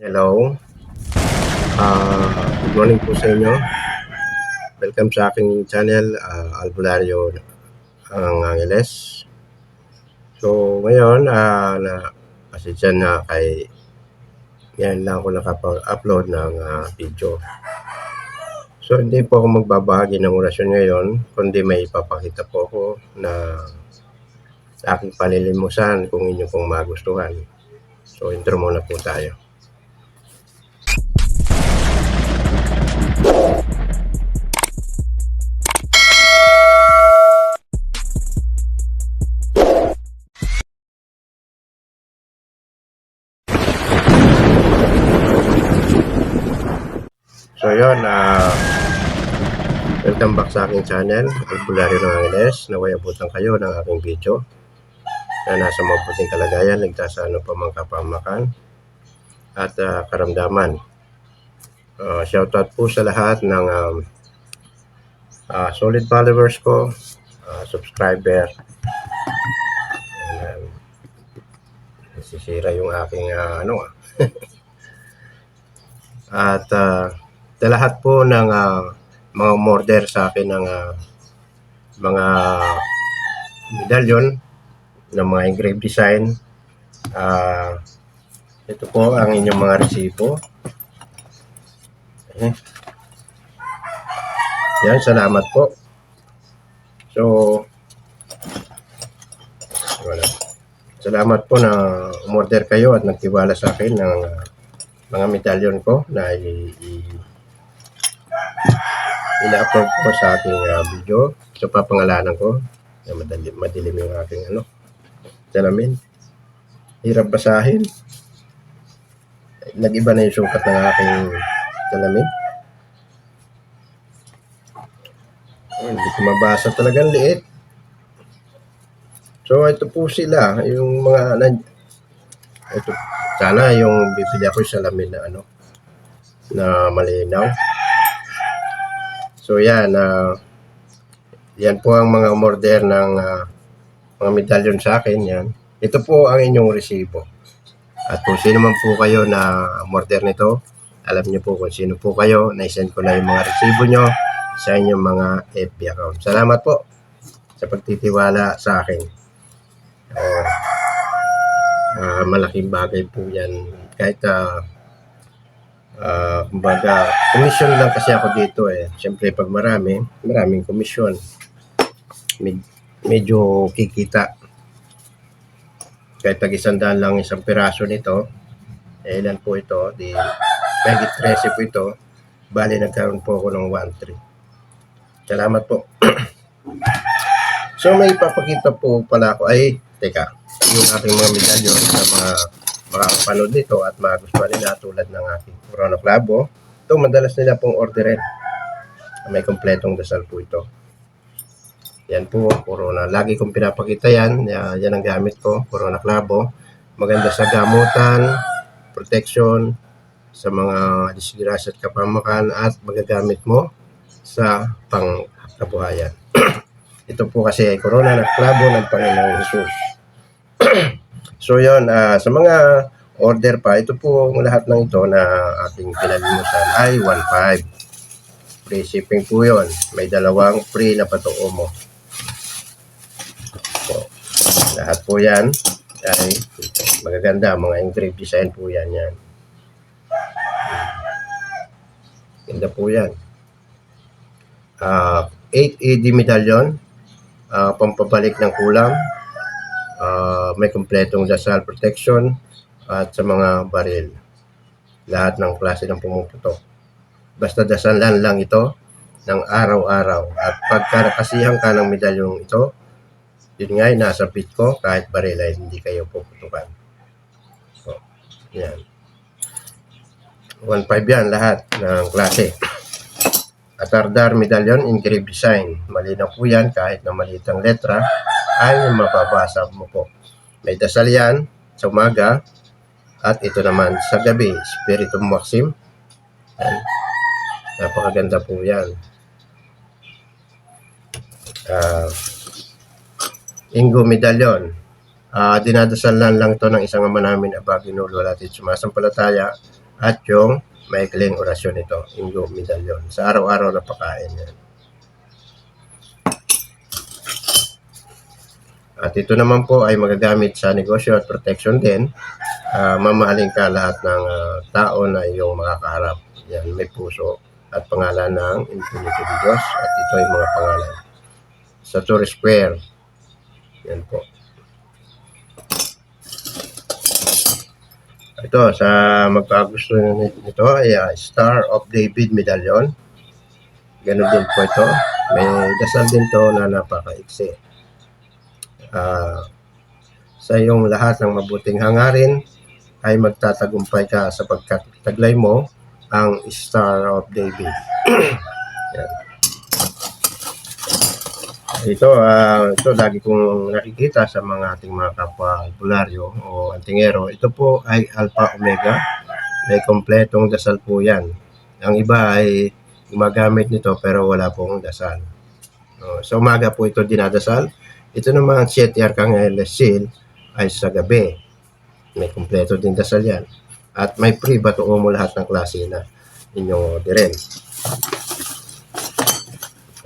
Hello. Ah, good morning po sa inyo. Welcome sa aking channel, ah, Albulario ang Angeles. So, ngayon, ah, na, kasi dyan na kay, yan lang ako nakapag-upload ng ah, video. So, hindi po ako magbabahagi ng orasyon ngayon, kundi may ipapakita po ako na aking palilimusan kung inyo pong magustuhan. So, intro muna po tayo. So yun, ah welcome back sa aking channel, Albularyo ng Angeles. Naway abutan kayo ng aking video na nasa mabuting kalagayan, ligtas sa ano pa mang kapamakan at ah, karamdaman. Uh, shoutout po sa lahat ng um, ah, solid followers ko, ah, subscriber. And, um, nasisira yung aking ah, ano. At ah, sa lahat po ng ah, mga order sa akin ng ah, mga medalyon ng mga engraved design. Ah, ito po ang inyong mga resibo. Eh. Yan, salamat po. So, wala. Salamat po na umorder kayo at nagtiwala sa akin ng ah, mga medalyon ko na i- i- ina-upload ko sa aking ah, video. So, papangalanan ko. Na madilim yung aking ano. Salamin. Hirap basahin. Nag-iba na yung sukat ng aking salamin. Hindi ko mabasa talagang liit. So, ito po sila. Yung mga... Ito, sana yung bibili ako yung salamin na ano na malinaw. So yan, ah, yan po ang mga order ng ah, mga medalyon sa akin yan. Ito po ang inyong resibo. At kung sino man po kayo na order nito, alam niyo po kung sino po kayo, na-send ko na yung mga resibo nyo sa inyong mga FB account. Salamat po sa pagtitiwala sa akin. Uh, ah, malaking bagay po yan. Kahit ah, Ah, kumbaga, commission lang kasi ako dito eh. Siyempre, pag marami, maraming commission. Med- medyo kikita. Kahit tag isang daan lang isang piraso nito, eh, ilan po ito? Di, kahit 13 po ito, bali nagkaroon po ako ng 1.3. Salamat po. so, may ipapakita po pala ako. Ay, teka, yung aking mga medalyon sa mga makakapanood nito at magustuhan nila tulad ng aking Corona Clavo. Ito, madalas nila pong orderin. May kompletong dasal po ito. Yan po, Corona. Lagi kong pinapakita yan. Ya- Yan ang gamit ko, Corona Clavo. Maganda sa gamutan, protection, sa mga disgrasya at kapamakan at magagamit mo sa pangkabuhayan. ito po kasi ay Corona na Clavo ng Panginoong Jesus. So yon ah, sa mga order pa, ito po ang lahat ng ito na ating pinalimusan ay 1.5. Free shipping po yon. May dalawang free na patoo mo. So, lahat po yan ay magaganda. Mga engraved design po yan. yan. Ganda po yan. Ah, 8 AD medallion, ah, pampabalik ng kulang, Ah, may kumpletong dasal protection at sa mga baril. Lahat ng klase ng pumuputok. Basta dasalan lang ito ng araw-araw. At pagka nakasihan ka ng medalyong ito, yun nga nasa bit ko, kahit baril hindi kayo puputukan. So, yan. 1.5 yan lahat ng klase. Atardar medallion engraved design. Malinaw po yan kahit na maliit ang letra ay mababasa mo po. May dasal yan sa umaga at ito naman sa gabi, Spiritum Maxim. Yan. Napakaganda po yan. Ah, Ingo Medallion. Ah, dinadasalan lang to ng isang ama namin Aba Ginulo natin sumasampalataya at yung maikling orasyon nito, yung medalyon. Sa araw-araw na pakain yan. At ito naman po ay magagamit sa negosyo at protection din. Ah, mamahalin ka lahat ng ah, tao na iyong makakaharap. Yan, may puso at pangalan ng Infinity of Diyos. At ito ay mga pangalan. Sa Tourist Square. Yan po. Ito, sa magkagusto nito ay ah, Star of David Medallion. Ganun din po ito. May dasal din to na napakaiksi. Ah, sa iyong lahat ng mabuting hangarin ay magtatagumpay ka sapagkat taglay mo ang Star of David. Ito, ah, ito lagi kong nakikita sa mga ating mga kapwa albularyo o antingero. Ito po ay Alpha Omega. May kompletong dasal po yan. Ang iba ay gumagamit nito pero wala pong dasal. No, sa umaga po ito dinadasal. Ito naman 7 Arcangel Seal ay sa gabi. May kompleto din dasal yan. At may free batuo mo lahat ng klase na inyong orderin.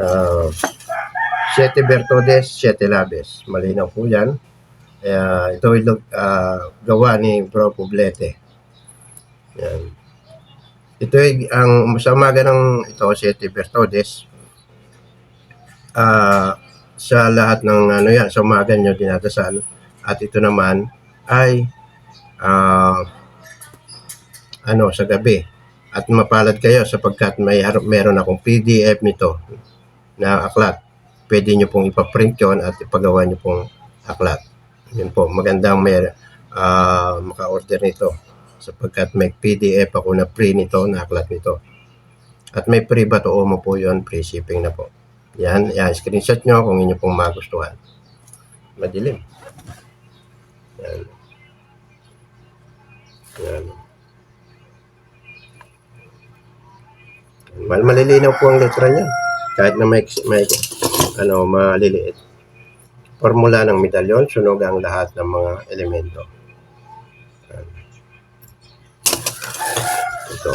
Uh, 7 Bertodes, 7 Labes. Malinaw po yan. Kaya ito ay uh, gawa ni Bro Poblete. Yan. Ito ay ang sa umaga ng ito 7 Bertodes. Ah sa lahat ng ano yan, sa umaga nyo dinadasal. At ito naman ay ah ano sa gabi. At mapalad kayo sapagkat may meron akong PDF nito na aklat. Pwede nyo pong ipaprint yon at ipagawa nyo pong aklat. Yun po, magandang may ah, maka-order nito sapagkat may PDF ako na free nito, na aklat nito. At may free ba to mo po yon free shipping na po. Yan, yan, screenshot nyo kung inyo pong magustuhan. Madilim. Yan. Yan. Mal malilinaw po ang letra niya. Kahit na may, may ano, maliliit. Formula ng medalyon, sunog ang lahat ng mga elemento. Ito.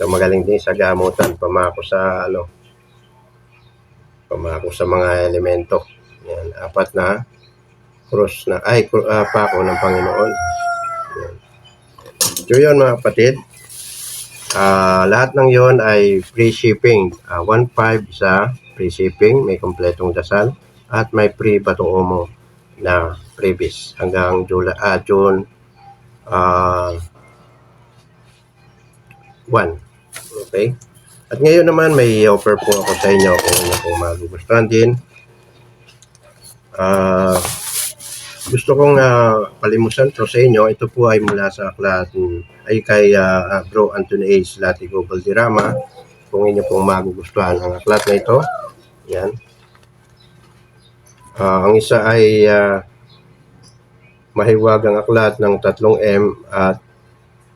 Ito magaling din sa gamutan. Pamako sa ano, pamako sa mga elemento. Yan, apat na cross na, ay, ah, pako ng Panginoon. Yan. So yun mga kapatid, Ah, lahat ng yon ay free shipping. Ah, 1.5 sa free shipping, may kompletong dasal at may free batong omo na previous hanggang July, ah, June ah 1. Okay? At ngayon naman may offer po ako sa inyo kung ano po magugustuhan din. Ah, gusto kong ah, palimusan to sa inyo. Ito po ay mula sa aklat ay kay ah, Bro Anthony H. Latigo Valderrama. Kung inyo pong magugustuhan ang aklat na ito. Yan. Ah, ang isa ay ah, mahiwagang aklat ng 3M at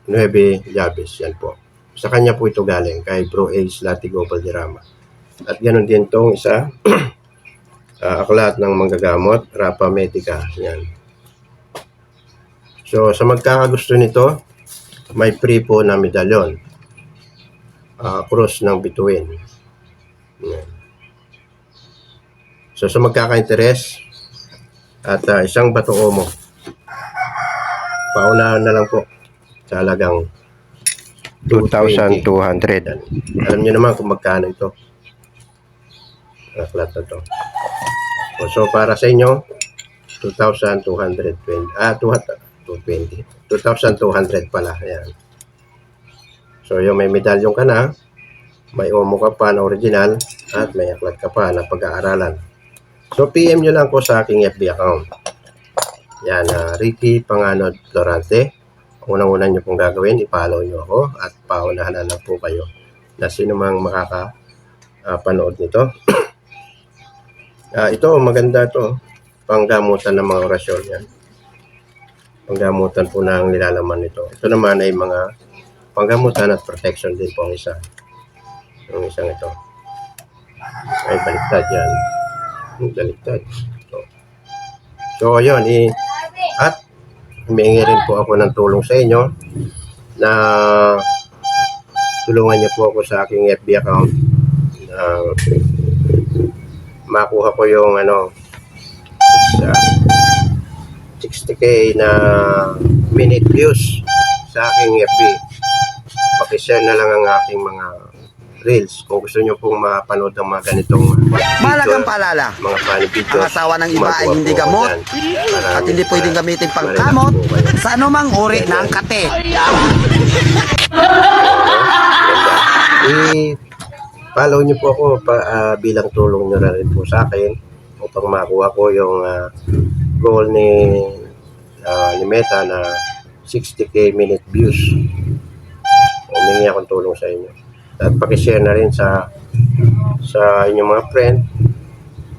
9 Llaves. Yan po. Sa kanya po ito galing kay Bro H. Latigo Valderrama. At ganoon din tong isa ah, aklat ng manggagamot, Rapa Medica. Yan. So, sa magkakagusto nito, may free po na medalyon. Ah, cross ng bituin. Yan. So, sa magkaka-interes, at ah, isang bato omo, paunahan na lang po sa halagang 2,200. Alam niyo naman kung magkano ito. Aklat na to. So para sa inyo, 2,220. Ah, 220. 2,200 pala. Ayan. So yung may medalyon ka na, may omo ka pa na original, at may aklat ka pa na pag-aaralan. So PM nyo lang ko sa aking FB account. Yan, uh, Ricky Panganod Florante. Unang-unang nyo pong gagawin, i-follow nyo ako at paunahan na lang po kayo na sino mang makaka-panood nito. Ah, ito, maganda to. Panggamutan ng mga orasyon yan. Panggamutan po ng nilalaman nito. Ito naman ay mga panggamutan at protection din po ang isa. Yung isang ito. Ay, baliktad yan. Baliktad. So, so yun. At humingi rin po ako ng tulong sa inyo. na tulungan niyo po ako sa aking FB account na makuha ko yung ano sa 60k na minute views sa aking FB. Pakishare na lang ang aking mga reels kung gusto niyo pong mapanood ng mga ganitong Malagang paalala, mga funny videos. ang asawa ng iba ay hindi gamot at hindi pwedeng salamat. gamitin pang kamot sa anumang uri ng kate. I-follow niyo po ako pa, ah, bilang tulong niyo na rin po sa akin upang makuha ko yung ah, goal ni ah, ni Meta na 60k minute views. Humingi akong tulong sa inyo. At pakishare na rin sa sa inyong mga friend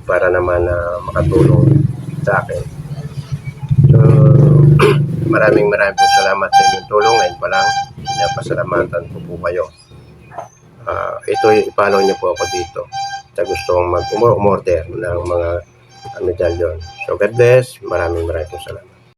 para naman na makatulong sa akin. So, maraming maraming po salamat sa inyong tulong. Ngayon pa lang, pinapasalamatan ko po kayo. Ah, ito, i-follow niyo po ako dito sa gustong mag-umorder ng mga medalyon. So, God bless. Maraming maraming po salamat.